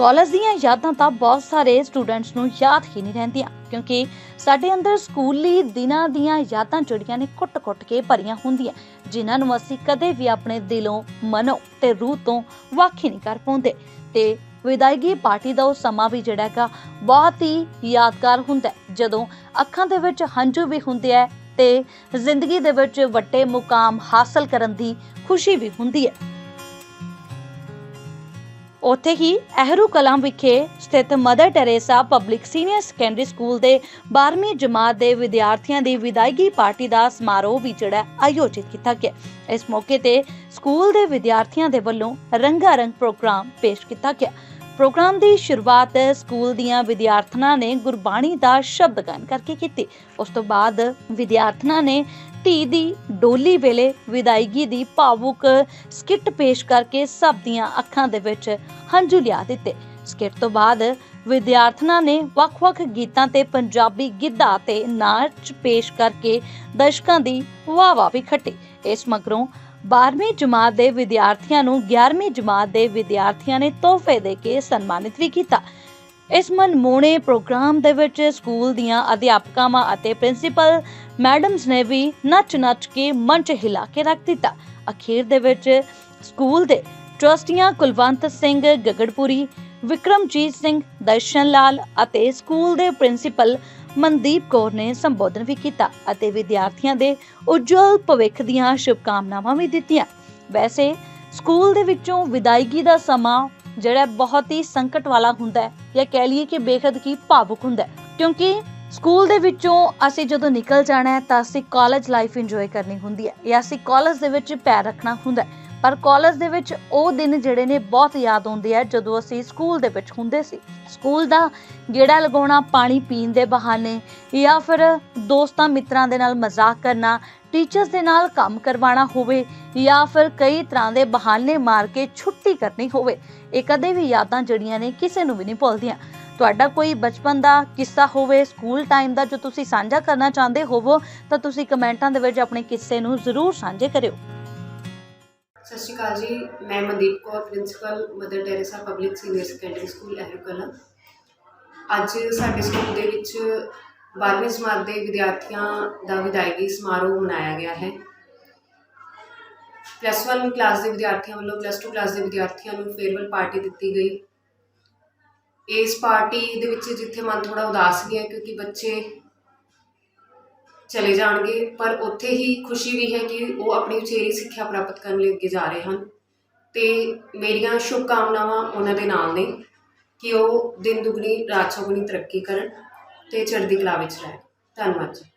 College ਦੀਆਂ ਯਾਦਾਂ ਤਾਂ ਬਹੁਤ ਸਾਰੇ ਸਟੂਡੈਂਟਸ ਨੂੰ ਯਾਦ ਹੀ ਨਹੀਂ ਰਹਿੰਦੀਆਂ, ਕਿਉਂਕਿ ਸਾਡੇ ਅੰਦਰ ਸਕੂਲੀ ਦਿਨਾਂ ਦੀਆਂ ਯਾਦਾਂ ਜਿਹੜੀਆਂ ਨੇ, ਕੁੱਟ-ਕੁੱਟ ਕੇ ਭਰੀਆਂ ਹੁੰਦੀਆਂ, ਜਿਨ੍ਹਾਂ ਨੂੰ ਅਸੀਂ ਕਦੇ ਵੀ ਆਪਣੇ ਦਿਲੋਂ, ਮਨੋਂ ਤੇ ਰੂਹ ਤੋਂ ਵੱਖ ਹੀ ਨਹੀਂ ਕਰ ਪਾਉਂਦੇ। ਤੇ ਵਿਦਾਇਗੀ ਪਾਰਟੀ ਦਾ ਉਹ ਸਮਾਂ ਵੀ ਜਿਹੜਾ ਹੈਗਾ, ਬਹੁਤ ਹੀ ਯਾਦਗਾਰ ਹੁੰਦਾ ਜਦੋਂ ਅੱਖਾਂ ਦੇ ਵਿੱਚ ਹੰਝੂ ਵੀ ਹੁੰਦੇ ਆ ਤੇ ਜ਼ਿੰਦਗੀ ਦੇ ਵਿੱਚ ਵੱਡੇ ਮੁਕਾਮ ਹਾਸਲ ਕਰਨ ਦੀ ਖੁਸ਼ੀ ਵੀ ਹੁੰਦੀ ਹੈ। ਉੱਥੇ ਹੀ ਅਹਿਰੂ ਕਲਾਂ ਵਿਖੇ ਸਥਿਤ Mother Teresa public senior secondary school ਦੇ 12ਵੀਂ ਜਮਾਤ ਦੇ ਵਿਦਿਆਰਥੀਆਂ ਦੀ ਵਿਦਾਇਗੀ ਪਾਰਟੀ ਦਾ ਸਮਾਰੋਹ ਵੀ ਜਿਹੜਾ ਆਯੋਜਿਤ ਕੀਤਾ ਗਿਆ। ਇਸ ਮੌਕੇ ਤੇ ਸਕੂਲ ਦੇ ਵਿਦਿਆਰਥੀਆਂ ਦੇ ਵੱਲੋਂ ਰੰਗਾ ਰੰਗ ਪ੍ਰੋਗਰਾਮ ਪੇਸ਼ ਕੀਤਾ ਗਿਆ। ਪ੍ਰੋਗਰਾਮ ਦੀ ਸ਼ੁਰੂਆਤ ਸਕੂਲ ਦੀਆਂ ਵਿਦਿਆਰਥਣਾਂ ਨੇ ਗੁਰਬਾਣੀ ਦਾ ਸ਼ਬਦ ਗਾਇਨ ਕਰਕੇ ਕੀਤੀ। ਉਸ ਤੋਂ ਬਾਅਦ ਵਿਦਿਆਰਥਣਾਂ ਨੇ ਧੀ ਦੀ ਡੋਲੀ ਵੇਲੇ ਵਿਦਾਇਗੀ ਦੀ ਭਾਵੁਕ ਸਕਿੱਟ ਪੇਸ਼ ਕਰਕੇ ਸਭ ਦੀਆਂ ਅੱਖਾਂ ਦੇ ਵਿੱਚ ਹੰਝੂ ਲਿਆ ਦਿੱਤੇ। ਸਕਿੱਟ ਤੋਂ ਬਾਅਦ ਵਿਦਿਆਰਥਣਾਂ ਨੇ ਵੱਖ-ਵੱਖ ਗੀਤਾਂ ਤੇ ਪੰਜਾਬੀ ਗਿੱਧਾ ਤੇ ਨਾਚ ਪੇਸ਼ ਕਰਕੇ ਦਰਸ਼ਕਾਂ ਦੀ ਵਾਹ-ਵਾਹ ਵੀ ਖੱਟੀ। ਇਸ ਮਗਰੋਂ 12ਵੀਂ ਜਮਾਤ ਦੇ ਵਿਦਿਆਰਥੀਆਂ ਨੂੰ 11ਵੀਂ ਜਮਾਤ ਦੇ ਵਿਦਿਆਰਥੀਆਂ ਨੇ ਤੋਹਫੇ ਦੇ ਕੇ ਸਨਮਾਨਿਤ ਵੀ ਕੀਤਾ। ਇਸ ਮਨਮੋਹਣੇ ਪ੍ਰੋਗਰਾਮ ਦੇ ਵਿੱਚ ਸਕੂਲ ਦੀਆਂ ਅਧਿਆਪਕਾਵਾਂ ਅਤੇ ਪ੍ਰਿੰਸੀਪਲ ਮੈਡਮਸ ਨੇ ਵੀ ਨੱਚ-ਨੱਚ ਕੇ ਮੰਚ ਹਿਲਾ ਕੇ ਰੱਖ ਦਿੱਤਾ। ਅਖੀਰ ਦੇ ਵਿੱਚ ਸਕੂਲ ਦੇ ਟਰਸਟੀਆਂ ਕੁਲਵੰਤ ਸਿੰਘ ਗਗੜਪੁਰੀ, ਵਿਕਰਮਜੀਤ ਸਿੰਘ ਦਰਸ਼ਨ ਲਾਲ ਅਤੇ ਸਕੂਲ ਦੇ ਪ੍ਰਿੰਸੀਪਲ ਮਨਦੀਪ ਕੌਰ ਨੇ ਸੰਬੋਧਨ ਵੀ ਕੀਤਾ ਅਤੇ ਵਿਦਿਆਰਥੀਆਂ ਦੇ ਉਜਵਲ ਭਵਿੱਖ ਦੀਆਂ ਸ਼ੁਭਕਾਮਨਾਵਾਂ ਵੀ ਦਿੱਤੀਆਂ। ਵੈਸੇ, ਸਕੂਲ ਦੇ ਵਿੱਚੋਂ ਵਿਦਾਇਗੀ ਦਾ ਸਮਾਂ ਜਿਹੜਾ ਬਹੁਤ ਹੀ ਸੰਕਟ ਵਾਲਾ ਹੁੰਦਾ ਹੈ ਜਾਂ ਕਹਿ ਲਈਏ ਕਿ ਬੇਖਦ ਕੀ ਭਾਵੁਕ ਹੁੰਦਾ ਹੈ। ਕਿਉਂਕਿ ਸਕੂਲ ਦੇ ਵਿੱਚੋਂ ਅਸੀਂ ਜਦੋਂ ਨਿਕਲ ਜਾਣਾ ਹੈ ਤਾਂ ਅਸੀਂ ਕਾਲਜ ਲਾਈਫ ਇੰਜੋਏ ਕਰਨੀ ਹੁੰਦੀ ਹੈ ਜਾਂ ਅਸੀਂ ਕਾਲਜ ਦੇ ਵਿੱਚ ਪੈਰ ਰੱਖਣਾ ਹੁੰਦਾ ਹੈ। ਪਰ ਕਾਲਜ ਦੇ ਵਿੱਚ ਉਹ ਦਿਨ ਜਿਹੜੇ ਨੇ ਬਹੁਤ ਯਾਦ ਆਉਂਦੇ ਆ ਜਦੋਂ ਅਸੀਂ ਸਕੂਲ ਦੇ ਵਿੱਚ ਹੁੰਦੇ ਸੀ। ਸਕੂਲ ਦਾ ਗੇੜਾ ਲਗਾਉਣਾ, ਪਾਣੀ ਪੀਣ ਦੇ ਬਹਾਨੇ ਜਾਂ ਫਿਰ ਦੋਸਤਾਂ ਮਿੱਤਰਾਂ ਦੇ ਨਾਲ ਮਜ਼ਾਕ ਕਰਨਾ ਟੀਚਰਸ ਦੇ ਨਾਲ ਕੰਮ ਕਰਵਾਉਣਾ ਹੋਵੇ ਜਾਂ ਫਿਰ ਕਈ ਤਰ੍ਹਾਂ ਦੇ ਬਹਾਨੇ ਮਾਰ ਕੇ ਛੁੱਟੀ ਕਰਨੀ ਹੋਵੇ, ਇਹ ਕਦੇ ਵੀ ਯਾਦਾਂ ਜਿਹੜੀਆਂ ਨੇ ਕਿਸੇ ਨੂੰ ਵੀ ਨਹੀਂ ਭੁੱਲਦੀਆਂ। ਤੁਹਾਡਾ ਕੋਈ ਬਚਪਨ ਦਾ ਕਿੱਸਾ ਹੋਵੇ, ਸਕੂਲ ਟਾਈਮ ਦਾ ਜੋ ਤੁਸੀਂ ਸਾਂਝਾ ਕਰਨਾ ਚਾਹੁੰਦੇ ਹੋਵੋ, ਤਾਂ ਤੁਸੀਂ ਕਮੈਂਟਾਂ ਦੇ ਵਿੱਚ ਆਪਣੇ ਕਿੱਸੇ ਨੂੰ ਜ਼ਰੂਰ ਸਾਂਝੇ ਕਰਿਓ। ਸਤਿ ਸ਼੍ਰੀ ਅਕਾਲ ਜੀ, ਮੈਂ Mandeep Kaur principal Mother Teresa public senior secondary school Ahirkala ਅੱਜ ਸਾਡੇ ਸਕੂਲ ਦੇ ਵਿੱਚ 12ਵੀਂ ਜਮਾਤ ਦੇ ਵਿਦਿਆਰਥੀਆਂ ਦਾ ਵਿਦਾਇਗੀ ਸਮਾਰੋਹ ਮਨਾਇਆ ਗਿਆ ਹੈ। ਪਲੱਸ 1 ਕਲਾਸ ਦੇ ਵਿਦਿਆਰਥੀਆਂ ਵੱਲੋਂ ਪਲੱਸ 2 ਕਲਾਸ ਦੇ ਵਿਦਿਆਰਥੀਆਂ ਨੂੰ ਫੇਅਰਵੈਲ ਪਾਰਟੀ ਦਿੱਤੀ ਗਈ। ਇਸ ਪਾਰਟੀ ਦੇ ਵਿੱਚ ਜਿੱਥੇ ਮਨ ਥੋੜਾ ਉਦਾਸ ਵੀ ਹੈ ਕਿਉਂਕਿ ਬੱਚੇ ਚਲੇ ਜਾਣਗੇ, ਪਰ ਉੱਥੇ ਹੀ ਖੁਸ਼ੀ ਵੀ ਹੈ ਕਿ ਉਹ ਆਪਣੀ ਉਚੇਰੀ ਸਿੱਖਿਆ ਪ੍ਰਾਪਤ ਕਰਨ ਲਈ ਅੱਗੇ ਜਾ ਰਹੇ ਹਨ ਤੇ ਮੇਰੀਆਂ ਸ਼ੁਭ ਕਾਮਨਾਵਾਂ ਉਹਨਾਂ ਦੇ ਨਾਲ ਨੇ ਕਿ ਉਹ ਦਿਨ ਦੁਗਣੀ, ਰਾਤ ਚੌਗੁਣੀ ਤਰੱਕੀ ਕਰਨ। ਤੇ ਚੜ੍ਹਦੀ ਕਲਾ ਵਿੱਚ ਰਹਿਣ ਧੰਨਵਾਦ ਜੀ।